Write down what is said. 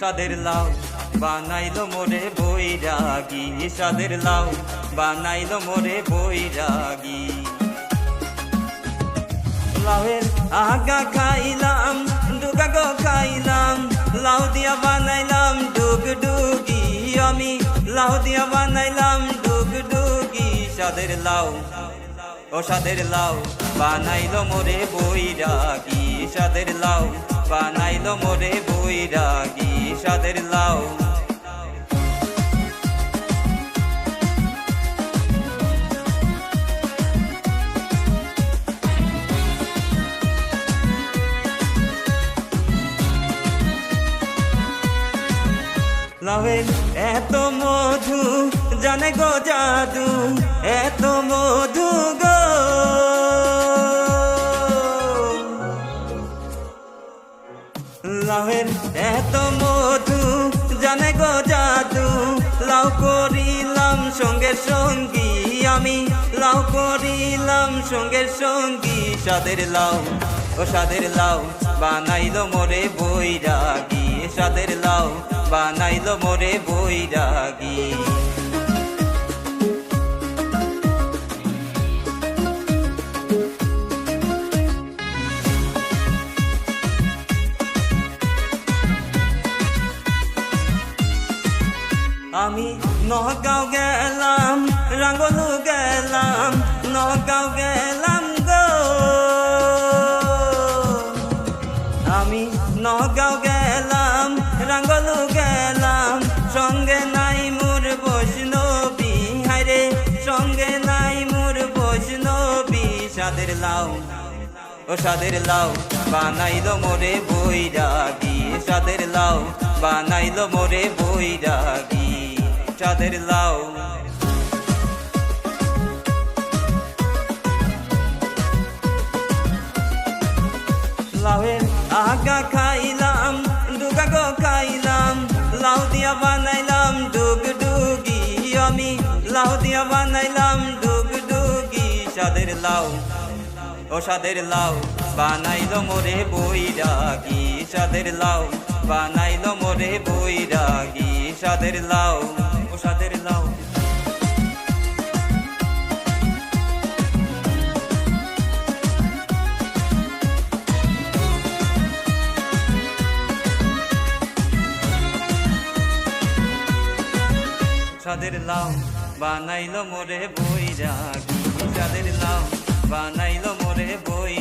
সাদের লাউ বানাইলো মোরে বৈরাগী। সাদের লাউ বানাইলো মোরে বৈরাগী। লাউয়ের আগা খাইলাম আমি লাউ দিয়া বানাইলাম ডুগ ডুগি সাদের লাউ। ও সাদের লাউ, বানাইলো মোরে বৈরাগী। সাদের লাউ, বানাইলো মোরে বৈরাগী। সাদের লাউ। লাভের এত মধু, জানে গো জাদু, এত মধু গো। লাভের এত মধু, জানে গো জাদু, লাউ করিলাম সঙ্গে সঙ্গী আমি। লাউ করিলাম সঙ্গে সঙ্গী, সাদের লাউ, ও সাদের লাউ বানাইলো মোরে বৈরাগী। সাদের লাউ বানাইলো মোরে বৈরাগী। আমি নগাঁও গেলাম রাঙ্গলু গেলাম নগাঁও গেলাম। আমি নগাঁও গেলাম, রাঙ্গলু গেলাম, সঙ্গে নাই মোর বৈষ্ণবী। হায়রে, সঙ্গে নাই মোর বৈষ্ণবী। সাদের লাউ, ও সাদের লাউ, বানাইলো মোরে বৈরাগী। সাদের লাউ, বানাইলো মোরে বৈরাগী। সাদের লাউ আগা খাইলাম ডুগা গো খাইলাম, লাউ দিয়া বানাইলাম, ডুগ ডুগি আমি। লাউ দিয়া বানাইলাম, ডুগ ডুগি, সাদের লাউ। ও সাদের লাউ, বানাইলো মোরে বৈরাগী, সাদের লাউ। বানাইলো মোরে বৈরাগী, সাদের লাউ। যাদের লাও বানাইলো মোরে বই রাগি যাদের লাও বানাইলো মোরে বই